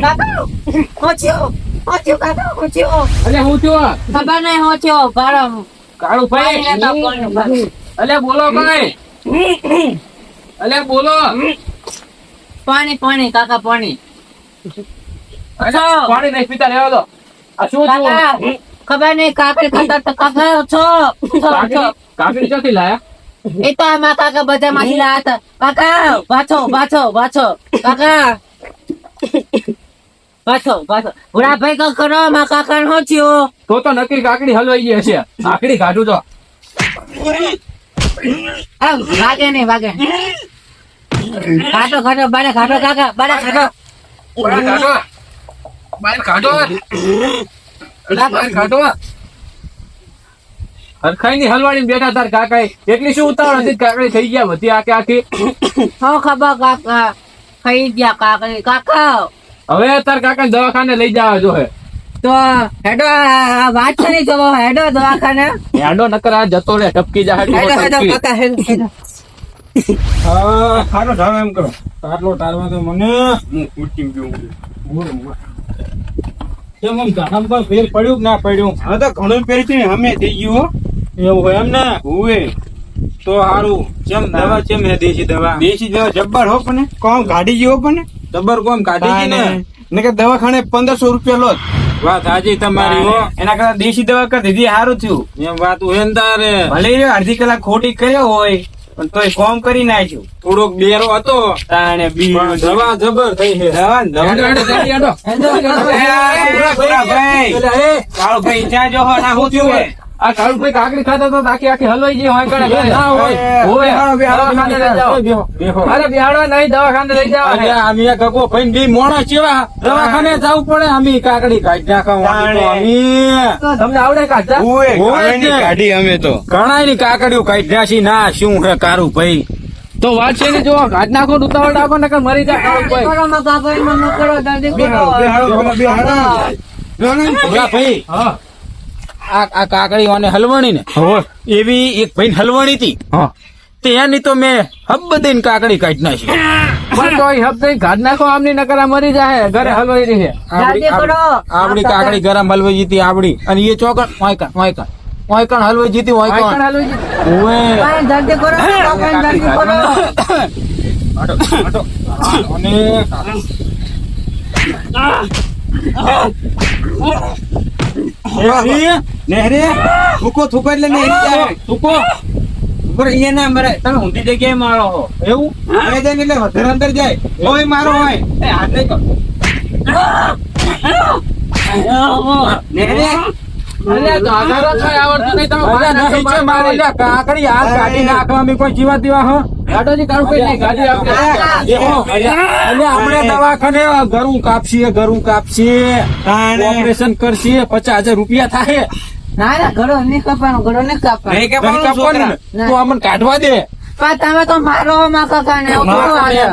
કાકા હોચ્યો કાકા હોચ્યો અલે હું થયો? ખબર નહીં હોચ્યો ભાડો. કાળુ ભાઈ અલે બોલો ભાઈ. અલે બોલો. પાણી પાણી કાકા પાણી. પાણી નહીં પીતા રહેવા દો. આ શું થયું ખબર નહીં કાકડી ખાતા તો કાકા છો. છો, છો. કાકડી ક્યાંથી લાયા? એ તો આમાં કાકા બધા માંથી લાયા હતા. કાકા વાછો વાછો વાછો. કાકા. વાછો વાછો. ભૂરા ભાઈ કા કરો માં કાકા નો થયો તો તો નક્કી કાકડી હલવાઈ ગઈ હશે. કાકડી કાઢું તો. વાગે નહીં વાગે. ખાટો ખાટો બારે ખાટો કાકા બારે કાઢો બહાર કાઢો બહાર કાઢો હરખાઈ ની હલવાડી બેઠા તાર કાકા એટલી શું ઉતાવળ હતી કાકડી થઈ ગયા બધી આખી આખી? હો ખબર કાકા? ખાઈ ગયા કાકા કાકા? હવે તાર કાકા દવાખાને લઈ જવા જો હે. તો હેડો વાત છે નહીં જવો. હેડો દવાખાને. હેડો નકર આ જતો રે ટપકી જા હેડો હેડો કાકા હેડો હેડો. હા એમ કરો. તારલો તારવા તો મને. હું કુટી ગયો. કેમ આમ ફેર પડ્યું કે ના પડ્યું? હવે તો ઘણું ફેર છે અમે થઈ ગયું એવું હોય એમ ને? હુએ તો સારું ચેમ દવા ચેમ હે દેશી દવા. દેશી દવા જબ્બર હો પણ કોમ કાઢી ગયો પણ જબ્બર કોમ કાઢી ગઈ ને? ને કે દવાખાને પંદરસો રૂપિયા લો વાત હાજી તમારી હો એના કરતા દેશી દવા કરી દીધી સારું થયું એમ વાત હોય ભલે અડધી કલાક ખોટી કર્યો હોય પણ તોય કોમ કરી નાખ્યું થોડોક બેરો હતો તાણે બી દવા જબર થઈ છે દવા દવા ભાઈ ભાઈ ત્યાં જો ના હું થયું હે? આ કાળુ ભાઈ કાકડી ખાતા તો આખી આખી હલવાઈ ગઈ હોય કણે ના હોય દવાખાને લઈ જાઓ. અરે બિહાડો નહીં દવાખાને લઈ જાઓ અરે અમે કકો ભાઈ બી મોણો ચેવા દવાખાને જવું પડે અમે કાકડી કાઢી નાખવા અમે તમને આવડે કાઢતા હોય જ ને. અમે તો ઘણાયની કાકડીઓ કાઢ્યા છે ના શું હે કારું ભાઈ તો વાત છે ને જો કાઢ નાખો ઉતાવળ નાખો નકર મરી જાય ભાઈ આ આ કાકડી ઓને હલવણી ને એવી એક ભાઈ હલવણી હતી. ત્યાંની તે તો મેં હબ દઈને કાકડી કાઢી નાખી. પણ તો એ કાઢ નાખો આમની નકરા મરી જાય ઘરે હલવાઈ રહી. આપડી કાકડી ગરમ હલવાઈ જીતી આપડી અને એ ચોકડ વાયકણ વાયકા. વાયકણ હલવાઈ જીતી વાયકણ વાયકણ હલવાઈ ગઈ. ઓવે. જલ્દી કરો જલ્દી કરો. આટો, આટો. અને નેહરી, નેહરી, થૂકો, થૂકો એટલે નેહરી થૂકો. ઉપર અહીંયા ના મરે. તમે ઊંધી જગ્યાએ મારો છો. એવું? જાય એટલે વધારે અંદર જાય. હોય મારો હોય. એ હાથ નહીં નેહરી, કાકડી હાથ કાઢી નાખવા કોઈ જીવા દેવા હો ગાડોજી કાળુ નહીં, ગાડી આપણે. દેખો, આપણે દવાખાને ઘરું કાપશીએ ઘરું કાપશીએ. ઓપરેશન કરશીએ પચાસ હજાર રૂપિયા થાય. ના ના ઘડો નહીં કાપવાનો ઘડો નહીં કાપવાનો. તો અમને કાઢવા દે. તમે તો મારો માં કાકા ને એવું કેવું હાલે?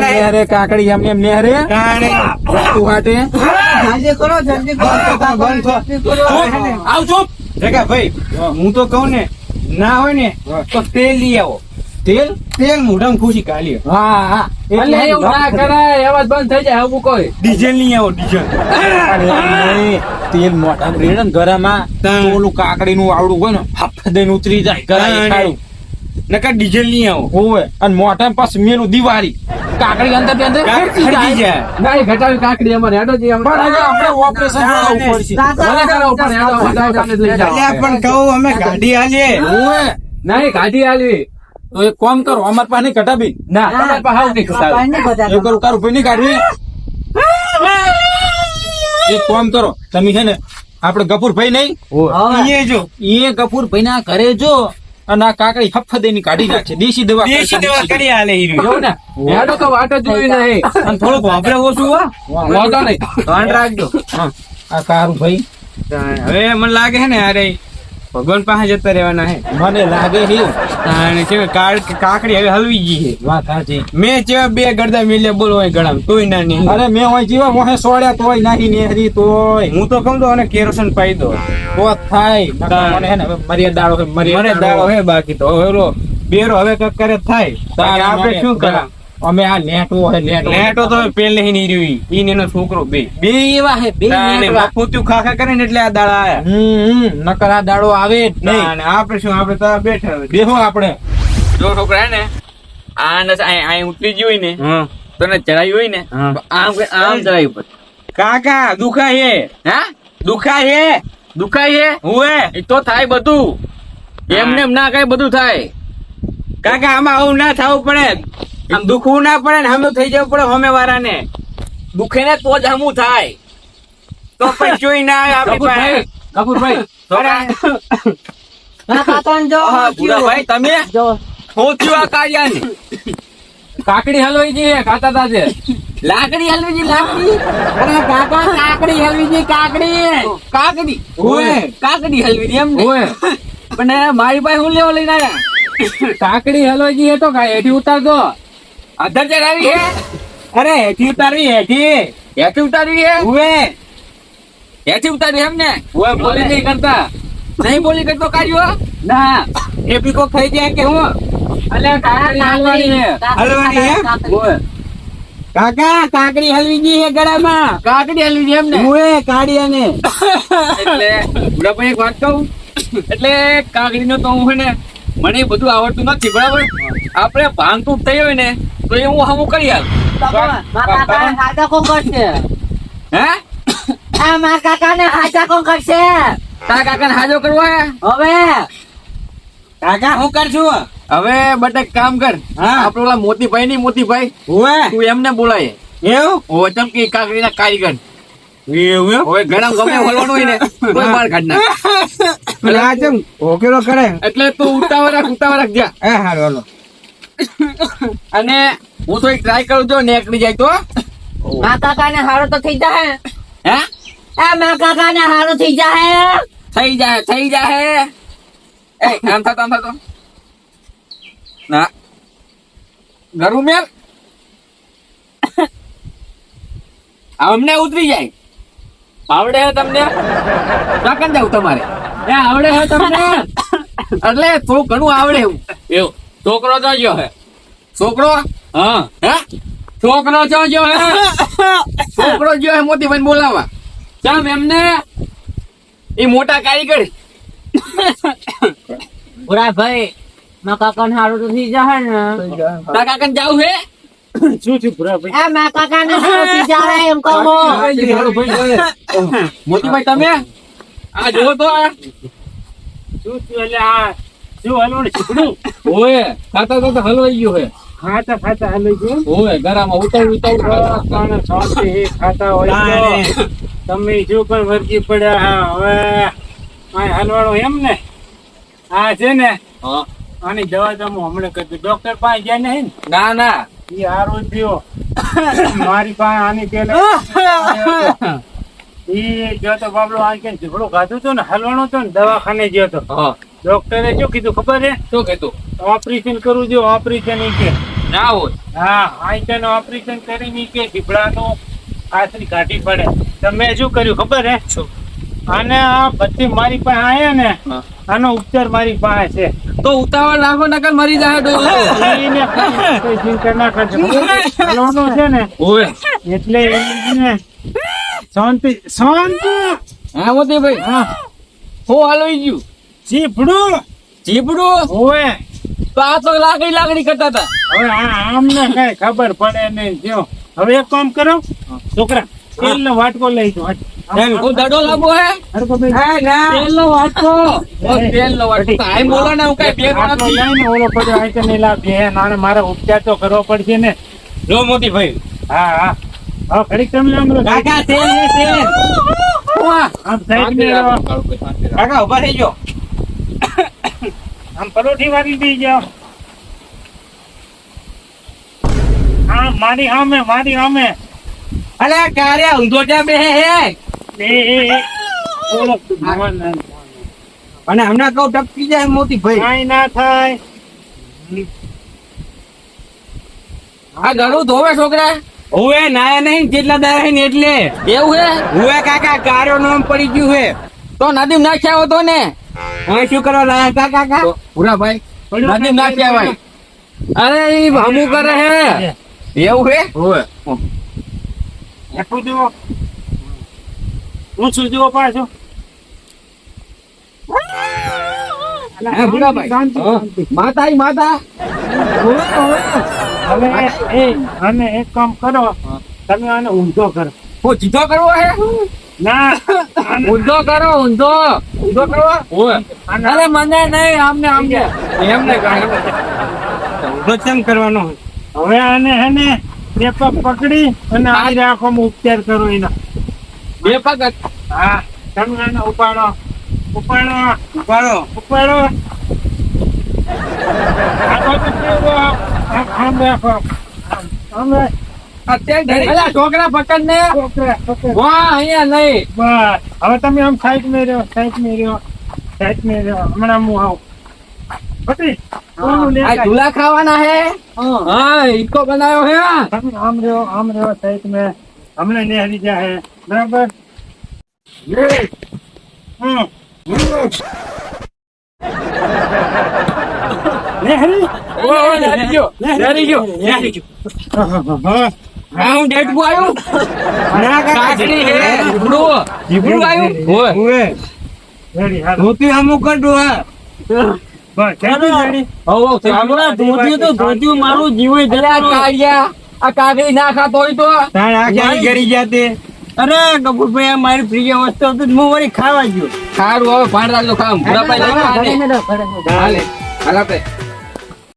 નેહરે કાકડી એમ એમ નેહરે. તું હાટે. જલ્દી કરો જલ્દી કરો કાકા, જલ્દી આવજો ભાઈ હું તો કહું ને ના હોય ને તો તેલ લઈ આવો. તેલ? તેલ મોઢામાં ખુશી કાલી હા હા. એટલે એવું ના કરાય, અવાજ બંધ થઈ જાય હવે કોઈ. ડીઝલ નહીં આવો ડીઝલ. તેલ મોઢામાં રેડે ને ઘરમાં ઓલું કાકડી નું આવડું હોય ને હાફ દઈને ઉતરી જાય ઘરે ખાડું. નકા ડીઝલ નહીં આવો. હોવે અને મોઢા પાસ મેલું દિવાળી. કાકડી અંદરની અંદર ખર્ચી જાય. ના, એ ઘટાડી કાકડી અમારે. હેડો જે આપણે ઓપરેશન કરાવવું પડશે. ભલે કરાવો, પણ હેડો, ઘટાવી કાકડી લઈ જાઓ. પણ કહું અમે ગાડી આલીએ હોવે નહીં, ગાડી આલવી. તો એક કામ કરો અમાર પાસે નહીં કટાબી ના, તમારે પાસે હાવ નહીં બધા એવું કરું કારું ભાઈ નહીં કાઢવી. એક કોમ કરો તમે છે ને આપણે ગફુરભાઈ નહીં એ જો. એ ગફુરભાઈ ના ઘરે જો. અને આ કાકડી હફદે ની કાઢી નાખશે દેશી દવા દેશી દવા કરી આલે હીરું જો ને? હેડો તો વાટો જોઈ નહીં. અને થોડુંક વાપરે ઓછું હો. વાંધો નહીં. ધ્યાન રાખજો. આ કારું ભાઈ. હવે મને લાગે છે ને અરે ભગવાન પાસે જતા રહેવાના હે. મને લાગે છે અને છે કાકડી હવે હલવી ગઈ છે વાત સાચી. મેં જેવા બે ગરદા મિલ્યા બોલો હોય ગળા તોય ના નહીં અરે મેં હોય જીવા મોહે સોડ્યા તોય નાહી નેહરી તોય. હું તો કહું તો અને કેરોસન પાઈ દો તો થાય. મને હે ને મર્યાદાળો હે મર્યાદાળો. હે બાકી તો. હવે બેરો હવે કક કરે થાય. આપણે શું કરા અમે આ નેટો હે નેટો. લેટો તો પેલે હી નહીં રહી ઈ ને એનો છોકરો બે. બે એવા હે બે તાને નેટવા. મફુત્યું ખા ખા કરે ને એટલે આ દાડા આયા. હમ હમ, નકર આ દાડો આવે જ નહીં. અને આપણે શું આપણે તો બેઠા હોય. બેહો આપણે. જો છોકરા હે ને આ ને આ આ ઉતરી ગઈ ને હં. તો ચડાઈ હોય ને આમ આમ ચડાઈ ઉપર. કાકા દુખાય હે. હા? દુખાય હે. દુખાય હે? હુએ એ તો થાય બધું. એમને એમ ના કઈ બધું થાય. કાકા આમાં આવું ના થવું પડે. આમ દુખવું ના પડે ને હમે થઈ જવું પડે હમે વાળાને. દુખે ને તો જ હમું થાય. તો પણ જોઈ ના આવે આપણી કપૂરભાઈ પાસે. કપૂરભાઈ તમે? જો. હું થયું આ કાર્યાની? કાકડી હલવાઈ ગઈ ખાતા તા છે લાકડી હલવી જી લાકડી? અરે કાકા કાકડી હલવી જી કાકડી. કાકડી? ઓય. કાકડી હલવી જી એમ ને? ઓય. પણ મારી પાસે હું લેવા લઈને આયા? કાકડી હલવાઈ ગઈ હે તો કાંઈ હેઠી ઉતાર દો અધર ચડાવી હે? અરે હેઠી ઉતારવી હેઠી. હેઠી ઉતારવી હે? ઉવે. હેઠી ઉતારવી એમ ને ઉવે બોલી. નહીં કરતા. નહીં બોલી કરતો કાર્યો? ના એ પીકો ખાઈ જાય કે હું? અલે કાકડી હલવાની હે. કાકા કાકડી હલવી ગઈ હે ગળામાં. કાકડી હલવી છે એમ ને હુએ કાઢીયાને એટલે બુઢાભાઈ એક વાત કહું? એટલે કાકડીનો તો હું ને મને બધું આવડતું નથી બરાબર? આપણે ભાંગતું થઈ હોય ને તો એ હું હમું કરી હાલ હાજા કોણ? કરશે? હે? આ મારા કાકાને હાજા કોણ કરશે? તારા કાકાને હાજો કરવો? હે હવે? કાકા હું કરશું? હવે બટ કામ કર. હા. આપણો ઓલા મોતીભાઈ ની મોતીભાઈ હુએ તું એમને બોલાય. એવું? ઓ ચમકી કાકડીના કારીગર. એવું? હવે ઘણા ગમે હલવાનું હોય ને કોઈ બાર કાઢ નાખ. એટલે તું ઉતાવળ રાખ ઉતાવળ રાખ જા. હા હાલો. અને હું તો એક ટ્રાય કરું છું નીકળી જાય તો. મા કાકા ને હારો તો થઈ જાય હે? એ મા કાકા ને હારો થઈ જાય થઈ જાય થઈ જાય એ આમ થતો આમ થતો. ના. ગરું મેલ. અમને ઉતરી જાય. આવડે હે તમને? કાકન જાવ તમારે. એ આવડે હે તમને? એટલે થોડું ઘણું આવડે એવું. એવું. છોકરો તો જો હે. છોકરો? હા. હે? છોકરો તો જો હે. છોકરો જો હે મોતીભાઈ બોલાવા. ચમ એમને? એ મોટા કારીગર. ઓરા ભાઈ મા કાકા ને હારું તો થઈ જાય ને. તારા કાકાને જાવું હે? શું થયું ભૂરા ભાઈ? આ મારા કાકા ને હારો થઈ જાય એમ કહો. મોતીભાઈ તમે? આ જોવો તો શું થયું એટલે આ શું હલવાનું છીપડું ઓય ખાતા તો હલવાઈ ગયો હે. ખાતા ખાતા હલી ગયું ઓય ગરામાં ઉતાવ ઉતાવ પણ શાંતિ એ ખાતા હોય તમે જો પણ વર્ગી પડ્યા હવે આ હલવાડો એમ ને? આ છે ને હા. આની દવા તો હું હમણાં કરી ડોક્ટર પાસે ગયા નહીં ના? ના એ હારું થયો મારી પાસે આની પેલા એ ગયો તો બાબલો આ કે ઝઘડો ખાધું તો ને? હલવાનો તો ને? દવાખાને ગયો તો? હા. ડોક્ટરે શું કીધું ખબર છે? શું કહેતું ઓપરેશન કરવું જોઈએ ઓપરેશન ઈ કે. ના હોય. હા આઈટન ઓપરેશન કરીને ની કે ઢીપડાનું આશરી કાઢી પડે. તમે શું કર્યું ખબર હે શું? અને આ બધી મારી પાસે આયા ને આનો ઉપચાર મારી પાસે છે. તો ઉતાવળ રાખો નકર મરી જાય તો. ચિંતા ના કરજો. હલવાનો છે ને ઓય. એટલે એને શાંતિ શાંતિ. હા મોતીભાઈ. હા. હું હલવાઈ ગયું. ચીપડું? ચીપડું? ઓવે. તો આ તો લાગણી લાગણી કરતા હતા. હવે આ આમને કઈ ખબર પડે નહીં. જો હવે એક કામ કરો. છોકરા તેલનો વાટકો લઈ જો હું દડો લાવો હે? તેલનો વાટકો. ઓ, તેલનો વાટકો. તો બોલો ને હું કઈ ભેગો નથી. લઈને ઓલો પડ્યો. આઈ તને લા બે નાણે મારે ઉપચાર તો કરવો પડશે ને. જો મોતીભાઈ. હા હા. હવે ઘડીક તમે આમ રહો. કાકા તેલ હે તેલ. આમ સાઈડ કાકા ઊભા થઈ ગયો આમ પરોઠી વાળી દઈ જાઓ. હા મારી સામે મારી સામે. અલે કારે ઊંધો જા બે હે એ અને હમણાં કહું ટપકી જાય મોતી ભાઈ. કાંઈ ના થાય. હા ગળું ધોવે છોકરા? હવે નાયા નહીં જેટલા દારા ને એટલે. એવું હે? હવે કાકા કારો નામ પડી ગયું હે. તો નદીમ નાખ્યા હોતો ને? હવે શું કરવા લાયા કાકા? કા ભાઈ ભૂરાભાઈ ના ભાઈ અરે ઈ હમું કરે હે. એવું હે? ઓય એટલું જો પાછું હે શાંતિ, હા. શાંતિ. માતા ઈ માતા. હવે એ અને એક કામ કરો. તમે આને ઊંધો કરો. હું જીધો કરવો હે? ના ઊંધો કરો ઊંધો. ઊંધો કરવો ઓય અરે મને નહીં આમને આમને. એમને ઊભો કેમ કરવાનો હવે આને હે ને બે પગ પકડી અને આ આંખોમાં ઉપચાર કરો એનો. બે પગ હા તમે આને ઉપાડો. ઉપાડો. ઉપાડો. ઉપાડો. છોકરા પકડ ને. વાહ અહીંયા નહીં. બસ હવે તમે આમ સાઈડમાં રહ્યો સાઈડમાં રહ્યો સાઈડમાં હમણાં હું? આવું પતિ ઓલું લે આ કાઢ. ઝૂલા ખાવાના હે હા ઈકો બનાવ્યો હે. આમ રહ્યો આમ રહ્યો સાઈડમાં હમણાં બરાબર ગયો. નેહરી. ગયો. હા. ડેટકું આવ્યું ધોતી અમુક કરતું હા. અરે કપૂરભાઈ મારી પ્રિય વસ્તુ હતી હું વળી ખાવા ગયો. સારું હવે ભાંડ રાખજો ખામ